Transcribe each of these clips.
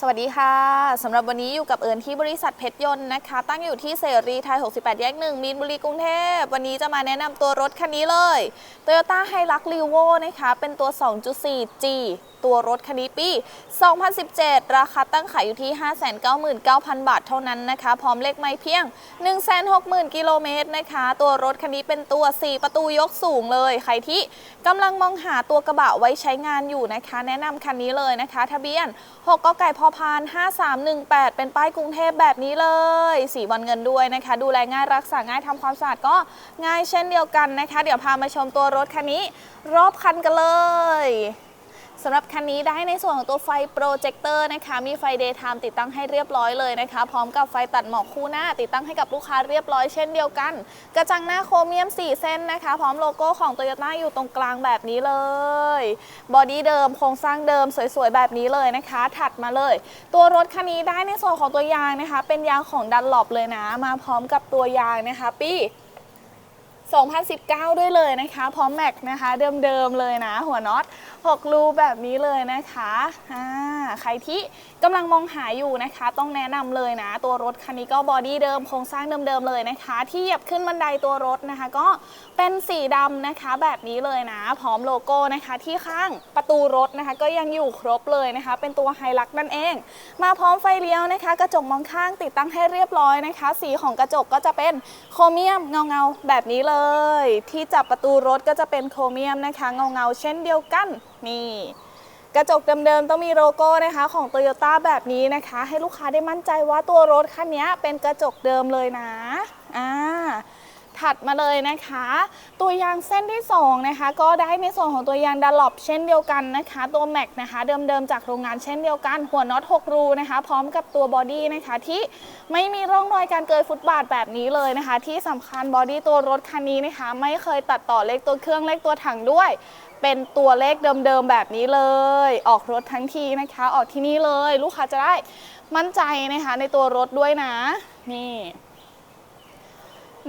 สวัสดีค่ะสำหรับวันนี้อยู่กับเอิญที่บริษัทเพชรยนต์นะคะ ตั้งอยู่ที่เสรีไทย 68 แยก 1 มีนบุรีกรุงเทพ วันนี้จะมาแนะนำตัวรถคันนี้เลย Toyota Hilux r e v o นะคะ เป็นตัว 2.4G ตัวรถคันนี้ปี 2017 ราคาตั้งขายอยู่ที่ 599,000 บาทเท่านั้นนะคะ พร้อมเลขไม่เพียง 160,000 กิโลเมตรนะคะ ตัวรถคันนี้เป็นตัว 4 ประตูยกสูงเลย ใครที่กำลังมองหาตัวกระบะไว้ใช้งานอยู่นะคะ แนะนำคันนี้เลยนะคะ ทะเบียน 6กไก่พพาน5318 เป็นป้ายกรุงเทพแบบนี้เลย สีบอลเงินด้วยนะคะ ดูแลง่ายรักษาง่ายทำความสะอาดก็ง่ายเช่นเดียวกันนะคะ เดี๋ยวพามาชมตัวรถคันนี้ รอบคันกันเลย สำหรับคันนี้ได้ในส่วนของตัวไฟโปรเจคเตอร์นะคะ มีไฟ Daytime ติดตั้งให้เรียบร้อยเลยนะคะ พร้อมกับไฟตัดหมอกคู่หน้า ติดตั้งให้กับลูกค้าเรียบร้อยเช่นเดียวกัน กระจังหน้าโครเมียม 4 เส้นนะคะ พร้อมโลโก้ของ Toyota อยู่ตรงกลางแบบนี้เลย บอดี้เดิมโครงสร้างเดิมสวยๆ แบบนี้เลยนะคะ ถัดมาเลย ตัวรถคันนี้ได้ในส่วนของตัวยางนะคะ เป็นยางของดันหลบเลยนะ มาพร้อมกับตัวยางนะคะปี 2019 ด้วยเลยนะคะ พร้อมแม็กนะคะ เดิมๆเลยนะ หัวน็อต 6 รูแบบนี้เลยนะคะอ่าใครที่กำลังมองหาอยู่นะคะ ต้องแนะนำเลยนะ ตัวรถคันนี้ก็บอดี้เดิมโครงสร้างเดิมๆเลยนะคะ ที่เหยียบขึ้นบันไดตัวรถนะคะ ก็เป็นสีดำนะคะแบบนี้เลยนะ พร้อมโลโก้นะคะที่ข้างประตูรถนะคะ ก็ยังอยู่ครบเลยนะคะ เป็นตัวไฮลักนั่นเอง มาพร้อมไฟเลี้ยวนะคะ กระจกมองข้างติดตั้งให้เรียบร้อยนะคะ สีของกระจกก็จะเป็นโครเมียมเงาๆแบบนี้เลยที่จับประตูรถก็จะเป็นโครเมียมนะคะ เงาเงาเช่นเดียวกัน นี่ กระจกเดิมๆต้องมีโลโก้นะคะ ของ Toyota แบบนี้นะคะ ให้ลูกค้าได้มั่นใจว่าตัวรถคันนี้เป็นกระจกเดิมเลยนะอ่า ถัดมาเลยนะคะ ตัวยางเส้นที่ 2 นะคะ ก็ได้ในส่วนของตัวยางดัลลอปเช่นเดียวกันนะคะ ตัวแม็กนะคะ เดิมๆจากโรงงานเช่นเดียวกัน หัวน็อต6รูนะคะ พร้อมกับตัวบอดี้นะคะที่ไม่มีร่องรอยการเกยฟุตบาทแบบนี้เลยนะคะ ที่สำคัญบอดี้ตัวรถคันนี้นะคะ ไม่เคยตัดต่อเลขตัวเครื่องเลขตัวถังด้วยเป็นตัวเลขเดิมๆแบบนี้เลย ออกรถทั้งทีนะคะ ออกที่นี่เลย ลูกค้าจะได้มั่นใจนะคะในตัวรถด้วยนะ นี่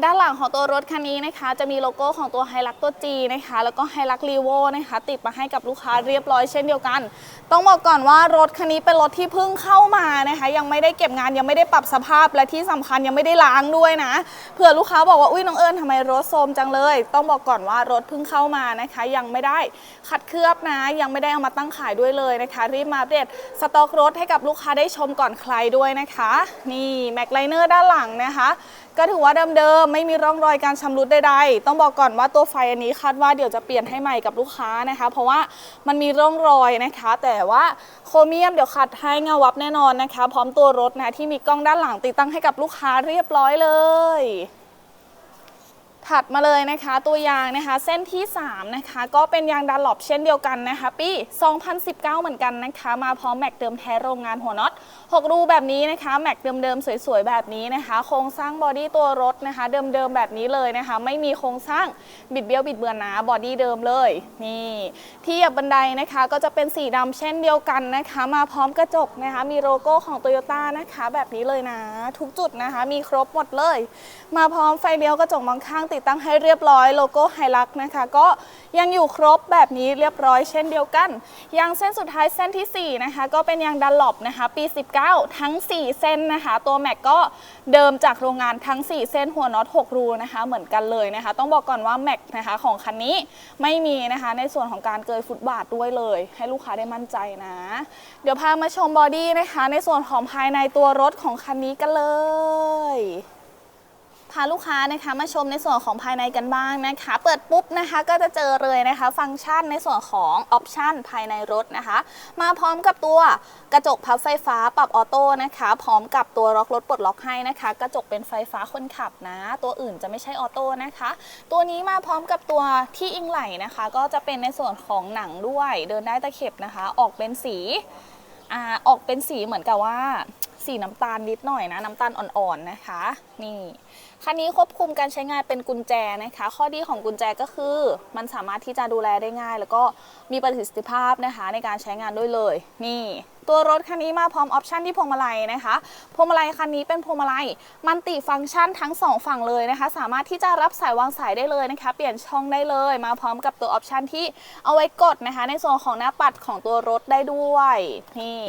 ด้านหลังของตัวรถคันนี้นะคะ จะมีโลโก้ของตัวไฮลักตัว G นะคะ แล้วก็ไฮลักรีโวนะคะ ติดมาให้กับลูกค้าเรียบร้อยเช่นเดียวกัน ต้องบอกก่อนว่ารถคันนี้เป็นรถที่เพิ่งเข้ามานะคะ ยังไม่ได้เก็บงานยังไม่ได้ปรับสภาพและที่สำคัญยังไม่ได้ล้างด้วยนะเผื่อลูกค้าบอกว่าอุ้ยน้องเอิญทำไมรถโทรมจังเลย ต้องบอกก่อนว่ารถเพิ่งเข้ามานะคะ ยังไม่ได้ขัดเคลือบนะ ยังไม่ได้เอามาตั้งขายด้วยเลยนะคะ รีบมาอัปเดสต็อกรถให้กับลูกค้าได้ชมก่อนใครด้วยนะคะ นี่แม็กไลเนอร์ด้านหลังนะคะ ก็ถือว่าเดิมไม่มีร่องรอยการชำรุดใดๆ ต้องบอกก่อนว่าตัวไฟอันนี้คาดว่าเดี๋ยวจะเปลี่ยนให้ใหม่กับลูกค้านะคะ เพราะว่ามันมีร่องรอยนะคะ แต่ว่าโครเมียมเดี๋ยวขัดให้เงาวับแน่นอนนะคะ พร้อมตัวรถนะที่มีกล้องด้านหลังติดตั้งให้กับลูกค้าเรียบร้อยเลยถัดมาเลยนะคะตัวยางนะคะเส้นที่ 3 นะคะ ก็เป็นยางดันหลบเช่นเดียวกันนะคะ ปี 2019 เหมือนกันนะคะ มาพร้อมแม็กเดิมแท้โรงงานหัวน็อต 6 รูแบบนี้นะคะ แม็กเดิมๆ สวยๆ แบบนี้นะคะ โครงสร้างบอดี้ตัวรถนะคะ เดิมๆ แบบนี้เลยนะคะ ไม่มีโครงสร้างบิดเบี้ยวบิดเบือนนะบอดี้เดิมเลย นี่ที่หยบบันไดนะคะก็จะเป็นสีดำเช่นเดียวกันนะคะ มาพร้อมกระจกนะคะ มีโลโก้ของ Toyota นะคะ แบบนี้เลยนะ ทุกจุดนะคะ มีครบหมดเลย มาพร้อมไฟเลี้ยวกระจกมองข้างติดตั้งให้เรียบร้อยโลโก้ไฮลักนะคะ ก็ยังอยู่ครบแบบนี้เรียบร้อยเช่นเดียวกันยางเส้นสุดท้ายเส้นทีสี่4นะคะก็เป็นยางดันหลบนะคะปี19 19 ทั้ง 4 เส้นนะคะ ตัวแม็กก็เดิมจากโรงงานทั้ง 4 เส้นหัวน็อต6รูนะคะ เหมือนกันเลยนะคะ ต้องบอกก่อนว่าแม็กนะคะของคันนี้ไม่มีนะคะ ในส่วนของการเกยฟุตบาทด้วยเลย ให้ลูกค้าได้มั่นใจนะ เดี๋ยวพามาชมบอดี้นะคะ ในส่วนของภายในตัวรถของคันนี้กันเลย พาลูกค้านะคะมาชมในส่วนของภายในกันบ้างนะคะ เปิดปุ๊บนะคะก็จะเจอเลยนะคะ ฟังก์ชันในส่วนของออปชันภายในรถนะคะ มาพร้อมกับตัวกระจกพับไฟฟ้าปรับออโต้นะคะ พร้อมกับตัวล็อกรถปลดล็อกให้นะคะ กระจกเป็นไฟฟ้าคนขับนะ ตัวอื่นจะไม่ใช่ออโต้นะคะ ตัวนี้มาพร้อมกับตัวที่อิงไหลนะคะ ก็จะเป็นในส่วนของหนังด้วย เดินได้ตะเข็บนะคะ ออกเป็นสีอ่าออกเป็นสีเหมือนกับว่า สีน้ำตาลนิดหน่อยนะน้ำตาลอ่อนๆนะคะ นี่คันนี้ควบคุมการใช้งานเป็นกุญแจนะคะ ข้อดีของกุญแจก็คือ มันสามารถที่จะดูแลได้ง่าย แล้วก็มีประสิทธิภาพนะคะในการใช้งานด้วยเลย นี่ตัวรถคันนี้มาพร้อมออปชันที่พวงมาลัยนะคะพวงมาลัยคันนี้เป็นพวงมาลัยมันติฟังก์ชันทั้งสองฝั่งเลยนะคะ สามารถที่จะรับสายวางสายได้เลยนะคะ เปลี่ยนช่องได้เลยมาพร้อมกับตัวออปชันที่เอาไว้กดนะคะ ในส่วนของหน้าปัดของตัวรถได้ด้วยนี่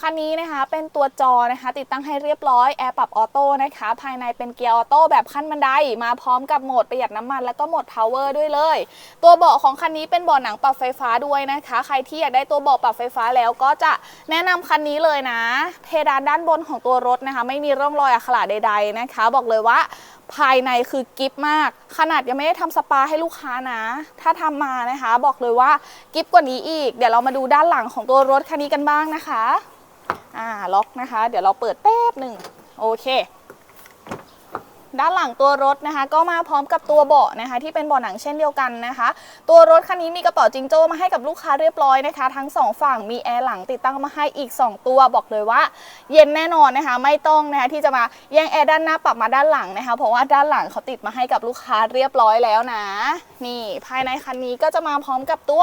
คันนี้นะคะเป็นตัวจอนะคะ ติดตั้งให้เรียบร้อยแอร์ปรับออโต้นะคะ ภายในเป็นเกียร์ออโต้แบบขั้นบันไดมาพร้อมกับโหมดประหยัดน้ำมันแล้วก็โหมด power ด้วยเลย ตัวเบาะของคันนี้เป็นเบาะหนังปรับไฟฟ้าด้วยนะคะ ใครที่อยากได้ตัวเบาะปรับไฟฟ้าแล้วก็จะแนะนำคันนี้เลยนะ เพดานด้านบนของตัวรถนะคะ ไม่มีร่องรอยอักขระใด ๆนะคะ บอกเลยว่าภายในคือกิฟมาก ขนาดยังไม่ได้ทำสปาให้ลูกค้านะ ถ้าทำมานะคะ บอกเลยว่ากิฟกว่านี้อีก เดี๋ยวเรามาดูด้านหลังของตัวรถคันนี้กันบ้างนะคะ อ่าล็อกนะคะ เดี๋ยวเราเปิดแป๊บหนึ่งโอเค ด้านหลังตัวรถนะคะ ก็มาพร้อมกับตัวเบาะนะคะ ที่เป็นเบาะหนังเช่นเดียวกันนะคะ ตัวรถคันนี้มีกระเป๋าจิงโจ้มาให้กับลูกค้าเรียบร้อยนะคะ ทั้งสองฝั่งมีแอร์หลังติดตั้งมาให้อีก 2 ตัวบอกเลยว่า เย็นแน่นอนนะคะ ไม่ต้องนะคะที่จะมาแย่งแอร์ด้านหน้าปรับมาด้านหลังนะคะ เพราะว่าด้านหลังเขาติดมาให้กับลูกค้าเรียบร้อยแล้วนะ นี่ภายในคันนี้ก็จะมาพร้อมกับตัว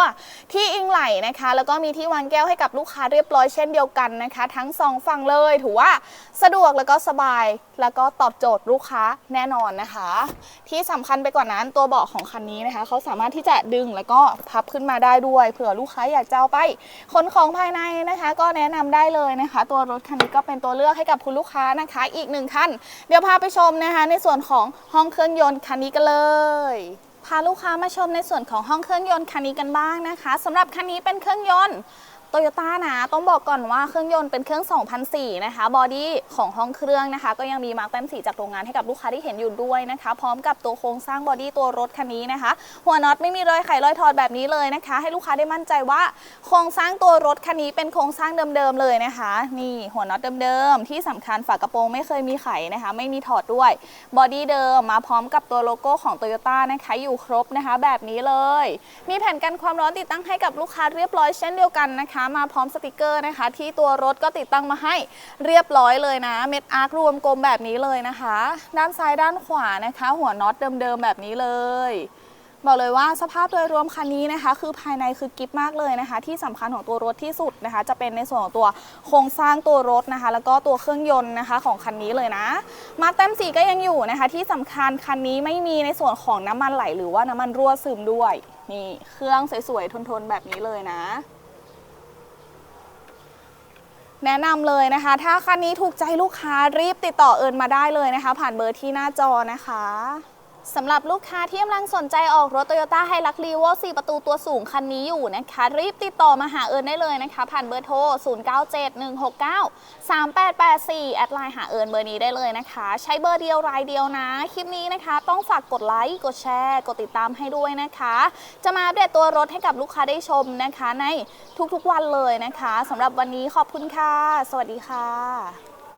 ที่อิงไหลนะคะ แล้วก็มีที่วางแก้วให้กับลูกค้าเรียบร้อยเช่นเดียวกันนะคะ ทั้งสองฝั่งเลยถือว่าสะดวกแล้วก็สบายแล้วก็ตอบโจทย์ลูกค้าแน่นอนนะคะ ที่สำคัญไปกว่านั้นตัวเบาะของคันนี้นะคะเขาสามารถที่จะดึงแล้วก็พับขึ้นมาได้ด้วย เผื่อลูกค้าอยากจะเอาไปขนของภายในนะคะ ก็แนะนำได้เลยนะคะ ตัวรถคันนี้ก็เป็นตัวเลือกให้กับคุณลูกค้านะคะ อีกหนึ่งคันเดี๋ยวพาไปชมนะคะ ในส่วนของห้องเครื่องยนต์คันนี้กันเลยพาลูกค้ามาชมในส่วนของห้องเครื่องยนต์คันนี้กันบ้างนะคะสำหรับคันนี้เป็นเครื่องยนต์ โตโยต้านะ ต้องบอกก่อนว่าเครื่องยนต์เป็นเครื่อง 2004 นะคะ บอดี้ของห้องเครื่องนะคะ ก็ยังมีมาร์กแต้มสีจากโรงงานให้กับลูกค้าที่เห็นอยู่ด้วยนะคะ พร้อมกับตัวโครงสร้างบอดี้ตัวรถคันนี้นะคะ หัวน็อตไม่มีรอยไขรอยถอดแบบนี้เลยนะคะ ให้ลูกค้าได้มั่นใจว่า โครงสร้างตัวรถคันนี้เป็นโครงสร้างเดิมๆเลยนะคะ นี่หัวน็อตเดิมๆ ที่สำคัญฝากระโปรงไม่เคยมีไขนะคะ ไม่มีถอดด้วย บอดี้เดิมมาพร้อมกับตัวโลโก้ของ Toyota นะคะ อยู่ครบนะคะ แบบนี้เลย มีแผ่นกันความร้อนติดตั้งให้กับลูกค้าเรียบร้อยเช่นเดียวกันนะคะมาพร้อมสติกเกอร์นะคะ ที่ตัวรถก็ติดตั้งมาให้เรียบร้อยเลยนะ เม็ดอาร์ครวมกลมแบบนี้เลยนะคะ ด้านซ้ายด้านขวานะคะ หัวน็อตเดิมๆแบบนี้เลยบอกเลยว่าสภาพโดยรวมคันนี้นะคะ คือภายในคือกิฟมากเลยนะคะ ที่สำคัญของตัวรถที่สุดนะคะ จะเป็นในส่วนของตัวโครงสร้างตัวรถนะคะ แล้วก็ตัวเครื่องยนต์นะคะของคันนี้เลยนะมาแต้มสีก็ยังอยู่นะคะ ที่สำคัญคันนี้ไม่มีในส่วนของน้ำมันไหล หรือว่าน้ำมันรั่วซึมด้วยนี่เครื่องสวยๆทนๆแบบนี้เลยนะ แนะนำเลยนะคะ ถ้าคันนี้ถูกใจลูกค้ารีบติดต่อเอิญมาได้เลยนะคะ ผ่านเบอร์ที่หน้าจอนะคะ สำหรับลูกค้าที่กำลังสนใจออกรถ Toyota h i l u x r e v o 4 ประตูตัวสูงคันนี้อยู่นะคะ รีบติดต่อมาหาเอิญได้เลยนะคะ ผ่านเบอร์โทร 0971693884 แอดไลน์หาเอิญเบอร์นี้ได้เลยนะคะ ใช้เบอร์เดียวรายเดียวนะ คลิปนี้นะคะ ต้องฝากกดไลค์กดแชร์ กดติดตามให้ด้วยนะคะ จะมาอัปเดตตัวรถให้กับลูกค้าได้ชมนะคะ ในทุกๆวันเลยนะคะสำหรับวันนี้ขอบคุณค่ะ สวัสดีค่ะ